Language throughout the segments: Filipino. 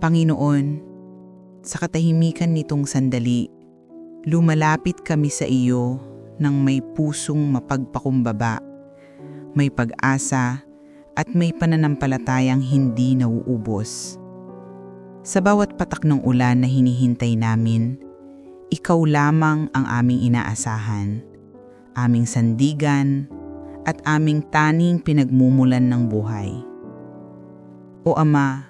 Panginoon, sa katahimikan nitong sandali, lumalapit kami sa iyo ng may pusong mapagpakumbaba, may pag-asa at may pananampalatayang hindi nauubos. Sa bawat patak ng ulan na hinihintay namin, ikaw lamang ang aming inaasahan, aming sandigan, at aming taning pinagmumulan ng buhay. O Ama,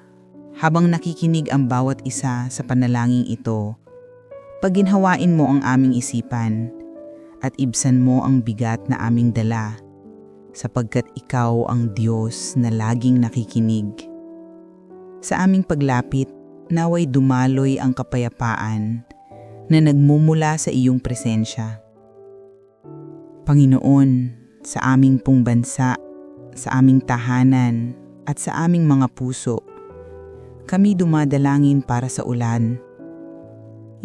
habang nakikinig ang bawat isa sa panalangin ito, paginhawain mo ang aming isipan at ibsan mo ang bigat na aming dala sapagkat ikaw ang Diyos na laging nakikinig. Sa aming paglapit, naway dumaloy ang kapayapaan na nagmumula sa iyong presensya. Panginoon, sa aming pong sa aming tahanan, at sa aming mga puso, kami dumadalangin para sa ulan.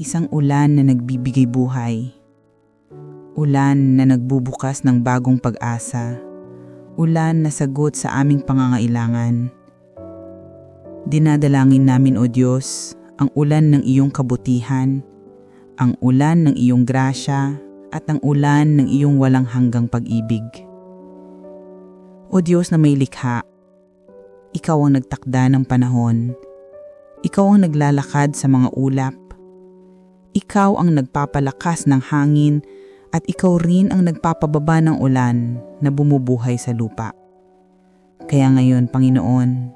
Isang ulan na nagbibigay buhay. Ulan na nagbubukas ng bagong pag-asa. Ulan na sagot sa aming pangangailangan. Dinadalangin namin o Diyos ang ulan ng iyong kabutihan, ang ulan ng iyong grasya, at ang ulan ng iyong walang hanggang pag-ibig. O Diyos na may likha, ikaw ang nagtakda ng panahon ikaw ang naglalakad sa mga ulap. Ikaw ang nagpapalakas ng hangin at ikaw rin ang nagpapababa ng ulan na bumubuhay sa lupa. Kaya ngayon, Panginoon,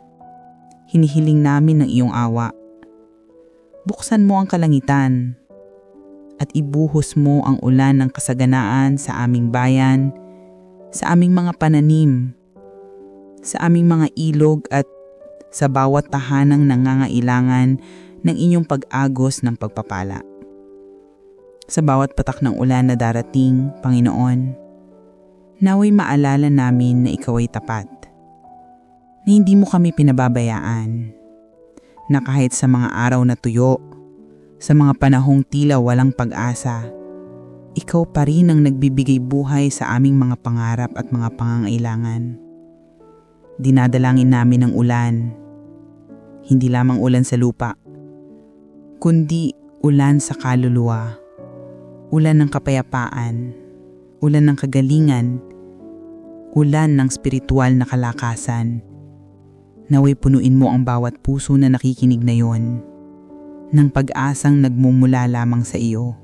hinihiling namin ng iyong awa. Buksan mo ang kalangitan at ibuhos mo ang ulan ng kasaganaan sa aming bayan, sa aming mga pananim, sa aming mga ilog at sa bawat tahanang nangangailangan ng inyong pag-agos ng pagpapala. Sa bawat patak ng ulan na darating, Panginoon, naway maalala namin na ikaw ay tapat, na hindi mo kami pinababayaan, na kahit sa mga araw na tuyo, sa mga panahong tila walang pag-asa, ikaw pa rin ang nagbibigay buhay sa aming mga pangarap at mga pangangailangan. Dinadalangin namin ang ulan, hindi lamang ulan sa lupa, kundi ulan sa kaluluwa, ulan ng kapayapaan, ulan ng kagalingan, ulan ng spiritual na kalakasan. Naway punuin mo ang bawat puso na nakikinig na yon ng pag-asang nagmumula lamang sa iyo.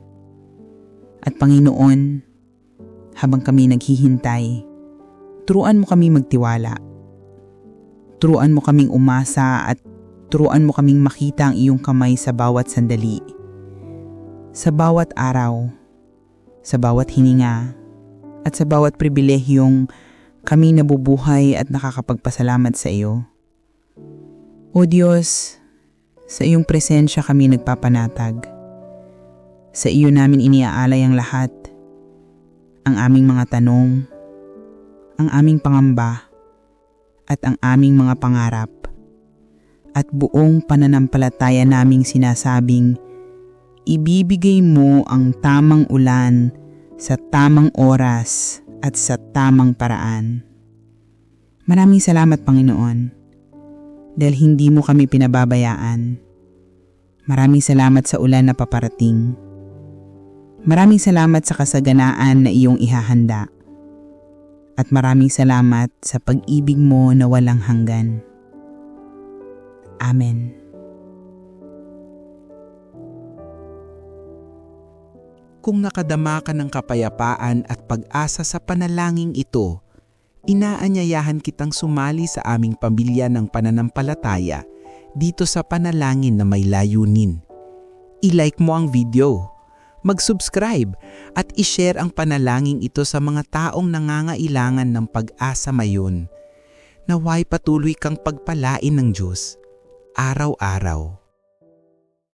At Panginoon, habang kami naghihintay, turuan mo kami magtiwala Turuan mo kaming umasa at turuan mo kaming makita ang iyong kamay sa bawat sandali. Sa bawat araw, sa bawat hininga, at sa bawat pribilehyong kami nabubuhay at nakakapagpasalamat sa iyo. O Diyos, sa iyong presensya kami nagpapanatag. Sa iyo namin iniaalay ang lahat, ang aming mga tanong, ang aming pangamba, at ang aming mga pangarap. At buong pananampalataya naming sinasabing, ibibigay mo ang tamang ulan sa tamang oras at sa tamang paraan. Maraming salamat Panginoon dahil hindi mo kami pinababayaan. Maraming salamat sa ulan na paparating. Maraming salamat sa kasaganaan na iyong ihahanda at maraming salamat sa pag-ibig mo na walang hanggan. Amen. Kung nakadama ka ng kapayapaan at pag-asa sa panalangin ito, inaanyayahan kitang sumali sa aming pamilya ng pananampalataya dito sa panalangin na may layunin. I-like mo ang video mag-subscribe at i-share ang panalangin ito sa mga taong nangangailangan ng pag-asa mayon. Naway patuloy kang pagpalain ng Diyos araw-araw.